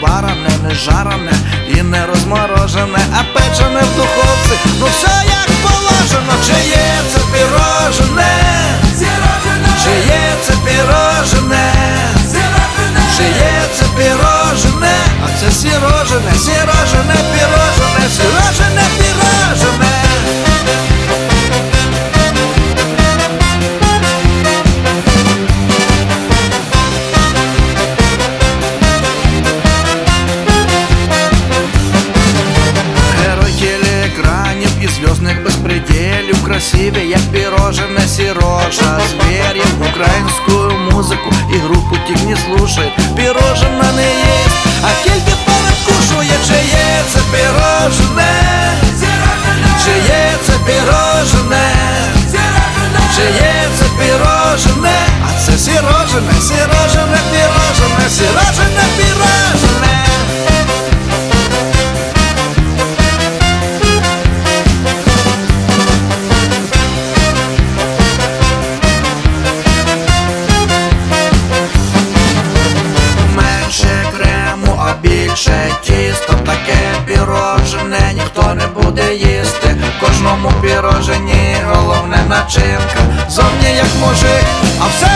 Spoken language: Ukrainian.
варене, не жарене і не розморожене, а печене в духовці. Ну все як положено, чи є це пірожене, чи є це пірожене, чи є це пірожене, а це сірожене, сірожене, Красиві, як пірожене сіроша Звірів, українську музику і групу тік не слушает Пірожена не їсть, а тільки передкушує Чи є це пірожене, чи є це пірожене, чи є це пірожене, а це сірожене, сірожене, а тісто Таке пірожене ніхто не буде їсти. В Кожному пірожені головне начинка. Зовні як мужик, а всередині